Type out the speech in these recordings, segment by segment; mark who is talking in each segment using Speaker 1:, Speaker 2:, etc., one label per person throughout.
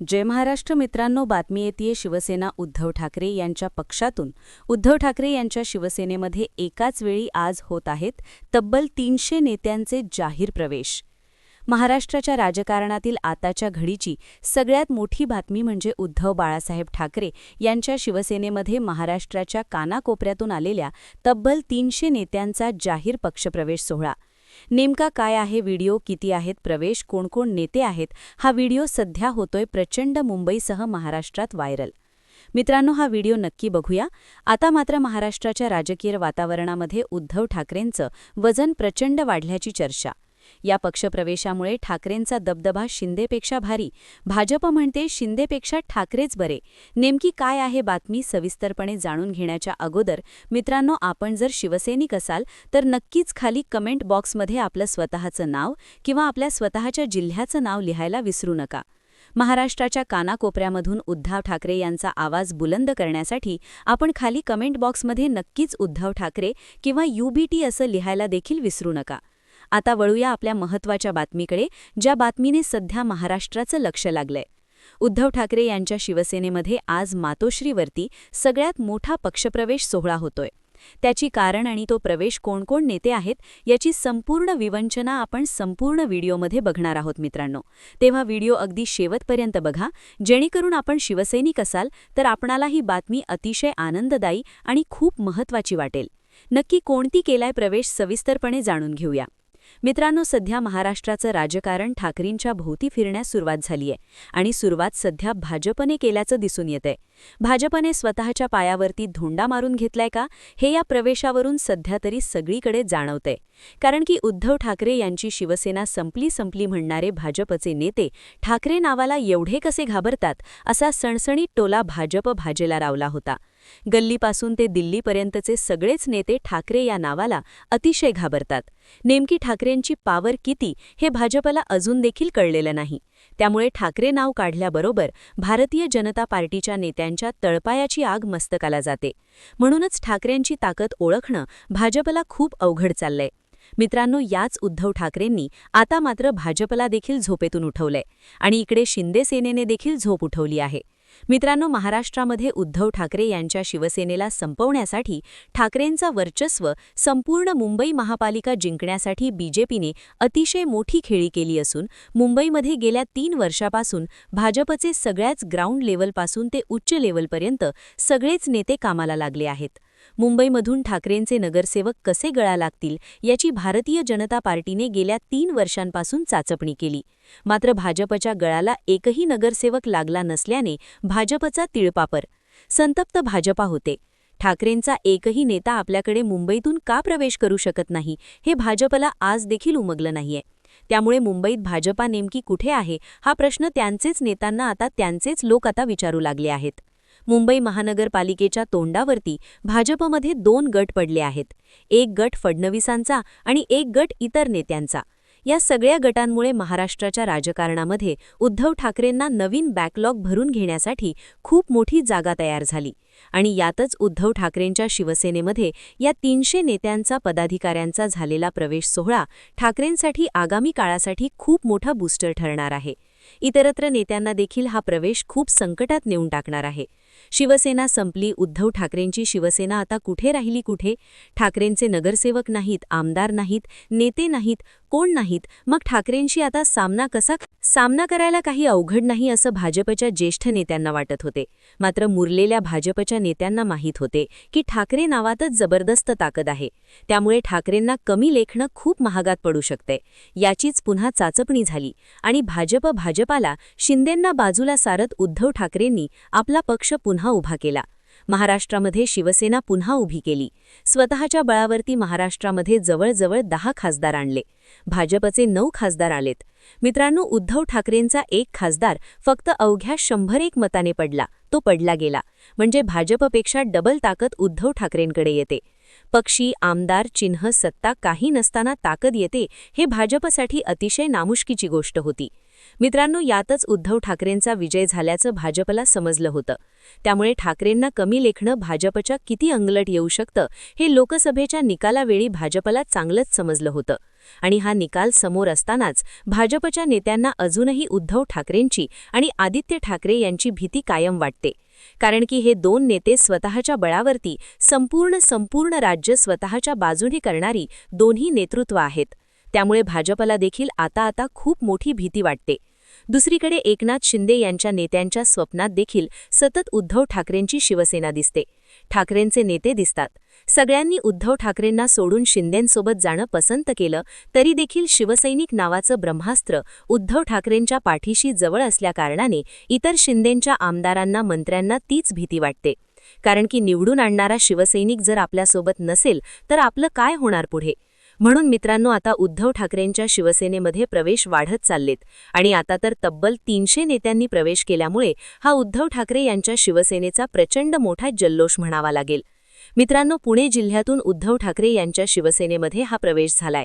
Speaker 1: जय महाराष्ट्र मित्रांनो बातमी येते शिवसेना उद्धव ठाकरे यांच्या पक्षातून. उद्धव ठाकरे यांच्या शिवसेनेमध्ये एकाच वेळी आज होत आहेत तब्बल तीनशे नेत्यांचे जाहीर प्रवेश. महाराष्ट्राच्या राजकारणातील आताच्या घडीची सगळ्यात मोठी बातमी म्हणजे उद्धव बाळासाहेब ठाकरे यांच्या शिवसेनेमध्ये महाराष्ट्राच्या कानाकोपऱ्यातून आलेल्या तब्बल तीनशे नेत्यांचा जाहीर पक्षप्रवेश सोहळा. नेमका काय आहे व्हिडिओ किती आहेत प्रवेश कोण कोण नेते आहेत हा व्हिडिओ सध्या होतोय प्रचंड मुंबईसह महाराष्ट्रात व्हायरल. मित्रांनो हा व्हिडिओ नक्की बघूया. आता मात्र महाराष्ट्राच्या राजकीय वातावरणामध्ये उद्धव ठाकरेंचं वजन प्रचंड वाढल्याची चर्चा. या पक्षप्रवेशामुळे ठाकरेंचा दबदबा शिंदेपेक्षा भारी. भाजप म्हणते शिंदेपेक्षा ठाकरेच बरे. नेमकी काय आहे बातमी सविस्तरपणे जाणून घेण्याच्या अगोदर मित्रांनो आपण जर शिवसैनिक असाल तर नक्कीच खाली कमेंट बॉक्समध्ये आपलं स्वतःचं नाव किंवा आपल्या स्वतःच्या जिल्ह्याचं नाव लिहायला विसरू नका. महाराष्ट्राच्या कानाकोपऱ्यामधून उद्धव ठाकरे यांचा आवाज बुलंद करण्यासाठी आपण खाली कमेंट बॉक्समध्ये नक्कीच उद्धव ठाकरे किंवा यूबीटी असं लिहायला देखील विसरू नका. आता वळूया आपल्या महत्त्वाच्या बातमीकडे ज्या बातमीने सध्या महाराष्ट्राचं लक्ष लागलंय. उद्धव ठाकरे यांच्या शिवसेनेमध्ये आज मातोश्रीवरती सगळ्यात मोठा पक्षप्रवेश सोहळा होतोय. त्याची कारण आणि तो प्रवेश कोण कोण नेते आहेत याची संपूर्ण विवंचना आपण संपूर्ण व्हिडिओमध्ये बघणार आहोत मित्रांनो. तेव्हा व्हिडिओ अगदी शेवटपर्यंत बघा जेणेकरून आपण शिवसैनिक असाल तर आपणाला ही बातमी अतिशय आनंददायी आणि खूप महत्त्वाची वाटेल. नक्की कोणती केलाय प्रवेश सविस्तरपणे जाणून घेऊया. मित्रांनो सध्या महाराष्ट्राचं राजकारण ठाकरींच्या भोवती फिरण्यास सुरुवात झालीय आणि सुरुवात सध्या भाजपने केल्याचं दिसून येतंय. भाजपने स्वतःच्या पायावरती धोंडा मारून घेतलाय का? हे या प्रवेशावरून सध्या तरी सगळीकडे जाणवतंय. कारण की उद्धव ठाकरे यांची शिवसेना संपली संपली म्हणणारे भाजपचे नेते ठाकरे नावाला एवढे कसे घाबरतात असा सणसणीत टोला भाजप भाजेला रावला होता. गल्लीपासून ते दिल्लीपर्यंतचे सगळेच नेते ठाकरे या नावाला अतिशय घाबरतात. नेमकी ठाकरेंची पावर किती हे भाजपला अजून देखील कळलेलं नाही. त्यामुळे ठाकरे नाव काढल्याबरोबर भारतीय जनता पार्टीच्या नेत्यांच्या तळपायाची आग मस्तकाला जाते. म्हणूनच ठाकरेंची ताकद ओळखणं भाजपला खूप अवघड चाललंय. मित्रांनो याच उद्धव ठाकरेंनी आता मात्र भाजपला देखील झोपेतून उठवलंय. आणि इकडे शिंदे सेनेने देखील झोप उठवली आहे. मित्रांनो महाराष्ट्रामध्ये उद्धव ठाकरे यांच्या शिवसेनेला संपवण्यासाठी ठाकरेंचा वर्चस्व संपूर्ण मुंबई महापालिका जिंकण्यासाठी बीजेपीने अतिशय मोठी खेळी केली असून मुंबईमध्ये गेल्या तीन वर्षापासून भाजपचे सगळ्याच ग्राउंड लेवलपासून ते उच्च लेवलपर्यंत सगळेच नेते कामाला लागले आहेत. मुंबईमधून ठाकरेंचे नगरसेवक कसे गळा लागतील याची भारतीय जनता पार्टीने गेल्या तीन वर्षांपासून चाचपणी केली. मात्र भाजपच्या गळाला एकही नगरसेवक लागला नसल्याने भाजपचा तिळपापर. संतप्त भाजपा होते. ठाकरेंचा एकही नेता आपल्याकडे मुंबईतून का प्रवेश करू शकत नाही हे भाजपला आज देखील उमगलं नाहीये. त्यामुळे मुंबईत भाजपा नेमकी कुठे आहे हा प्रश्न त्यांचेच नेत्यांना आता त्यांचेच लोक आता विचारू लागले आहेत. मुंबई महानगरपालिकेच्या तोंडावरती भाजपमध्ये दोन गट पडले आहेत. एक गट फडणवीसांचा आणि एक गट इतर नेत्यांचा. या सगळ्या गटांमुळे महाराष्ट्राच्या राजकारणामध्ये उद्धव ठाकरेंना नवीन बॅकलॉग भरून घेण्यासाठी खूप मोठी जागा तयार झाली. आणि यातच उद्धव ठाकरेंच्या शिवसेनेमध्ये या तीनशे नेत्यांचा पदाधिकाऱ्यांचा झालेला प्रवेश सोहळा ठाकरेंसाठी आगामी काळासाठी खूप मोठा बूस्टर ठरणार आहे. इतरत्र नेत्यांना देखील हा प्रवेश खूप संकटात नेऊन टाकणार आहे. शिवसेना संपली उद्धव ठाकरेंची शिवसेना आता कुठे राहिली कुठे? ठाकरेंचे नगरसेवक नाहीत आमदार नाहीत नेते नाहीत कोण नाहीत? मग ठाकरेंशी आता सामना कसा सामना करायला काही अवघड नाही असं भाजपच्या ज्येष्ठ नेत्यांना वाटत होते. मात्र मुरलेल्या भाजपच्या नेत्यांना माहीत होते की ठाकरे नावातच जबरदस्त ताकद आहे. त्यामुळे ठाकरेंना कमी लेखणं खूप महागात पडू शकते. याचीच पुन्हा चाचपणी झाली आणि भाजप भाजपाला शिंदेंना बाजूला सारत उद्धव ठाकरेंनी आपला पक्ष पुन्हा उभा केला. महाराष्ट्रामध्ये शिवसेना पुन्हा उभी केली. स्वतःच्या बळावरती महाराष्ट्रामध्ये जवळजवळ दहा खासदार आणले. भाजपचे नऊ खासदार आलेत. मित्रांनो उद्धव ठाकरेंचा एक खासदार फक्त अवघ्या शंभर एक मताने पडला. तो पडला गेला. म्हणजे भाजपपेक्षा डबल ताकद उद्धव ठाकरेंकडे येते. पक्षी आमदार चिन्ह सत्ता काही नसताना ताकद येते हे भाजपसाठी अतिशय नामुष्कीची गोष्ट होती. मित्रांनो यातच उद्धव ठाकरेंचा विजय झाल्याचं भाजपला समजलं होतं. त्यामुळे ठाकरेंना कमी लेखणं भाजपच्या किती अंगलट येऊ शकतं हे लोकसभेच्या निकालावेळी भाजपला चांगलंच समजलं होतं. आणि हा निकाल समोर असतानाच भाजपच्या नेत्यांना अजूनही उद्धव ठाकरेंची आणि आदित्य ठाकरे यांची भीती कायम वाटते. कारण की हे दोन नेते स्वतःच्या बळावरती संपूर्ण संपूर्ण राज्य स्वतःच्या बाजूने करणारी दोन्ही नेतृत्व आहेत. त्यामुळे भाजपला देखील आता आता खूप मोठी भीती वाटते. दुसरीकडे एकनाथ शिंदे यांच्या नेत्यांच्या स्वप्नात देखील सतत उद्धव ठाकरेंची शिवसेना दिसते. ठाकरेंचे नेते दिसतात. सगळ्यांनी उद्धव ठाकरेंना सोडून शिंदेंसोबत जाणं पसंत केलं तरी देखील शिवसैनिक नावाचं ब्रह्मास्त्र उद्धव ठाकरेंच्या पाठीशी जवळ असल्याकारणाने इतर शिंदेंच्या आमदारांना मंत्र्यांना तीच भीती वाटते. कारण की निवडून आणणारा शिवसैनिक जर आपल्यासोबत नसेल तर आपलं काय होणार पुढे? म्हणून मित्रांनो आता उद्धव ठाकरेंच्या शिवसेनेमध्ये प्रवेश वाढत चाललेत आणि आता तर तब्बल तीनशे नेत्यांनी प्रवेश केल्यामुळे हा उद्धव ठाकरे यांच्या शिवसेनेचा प्रचंड मोठा जल्लोष म्हणावा लागेल. मित्रांनो पुणे जिल्ह्यातून उद्धव ठाकरे यांच्या शिवसेनेमध्ये हा प्रवेश झालाय.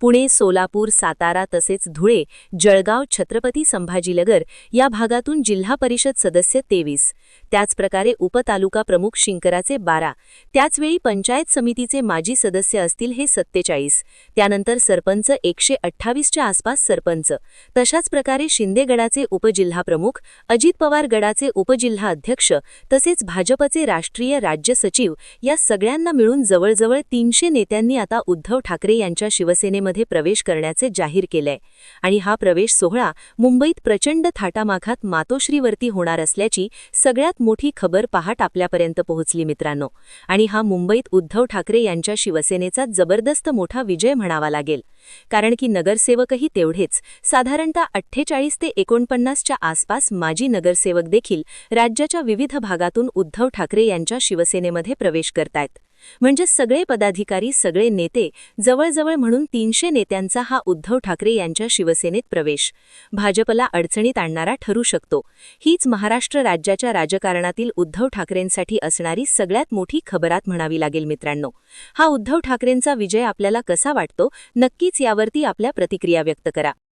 Speaker 1: पुणे सोलापूर सातारा तसेच धुळे जळगाव छत्रपती संभाजीनगर या भागातून जिल्हा परिषद सदस्य तेवीस. त्याचप्रकारे उपतालुका प्रमुख शिंकराचे बारा. त्याचवेळी पंचायत समितीचे माजी सदस्य असतील हे सत्तेचाळीस. त्यानंतर सरपंच एकशे अठ्ठावीसच्या आसपास सरपंच. तशाच प्रकारे शिंदेगडाचे उपजिल्हाप्रमुख अजित पवार गडाचे उपजिल्हा अध्यक्ष तसेच भाजपचे राष्ट्रीय राज्य सचिव या सगळ्यांना मिळून जवळजवळ तीनशे नेत्यांनी आता उद्धव ठाकरे यांच्या शिवसेनेमध्ये प्रवेश करण्याचे जाहीर केलंय. आणि हा प्रवेश सोहळा मुंबईत प्रचंड थाटामाखात मातोश्रीवरती होणार असल्याची सगळ्यात मोठी खबर पहाट आपल्यापर्यंत पोहोचली मित्रांनो. आणि हा मुंबईत उद्धव ठाकरे यांच्या शिवसेनेचा जबरदस्त मोठा विजय म्हणावा लागेल. कारण की नगरसेवकही तेवढेच. साधारणतः अठ्ठेचाळीस ते एकोणपन्नासच्या आसपास माजी नगरसेवक देखील राज्याच्या विविध भागातून उद्धव ठाकरे यांच्या शिवसेनेमध्ये प्रवेश करतायत. म्हणजे सगळे पदाधिकारी सगळे नेते जवळजवळ म्हणून तीनशे नेत्यांचा हा उद्धव ठाकरे यांच्या शिवसेनेत प्रवेश. भाजपला अडचणीत आणणारा ठरू शकतो. हीच महाराष्ट्र राज्याच्या राजकारणातील उद्धव ठाकरेंसाठी असणारी सगळ्यात मोठी खबरात म्हणावी लागेल मित्रांनो. हा उद्धव ठाकरेंचा विजय आपल्याला कसा वाटतो? नक्कीच यावरती आपल्या प्रतिक्रिया व्यक्त करा.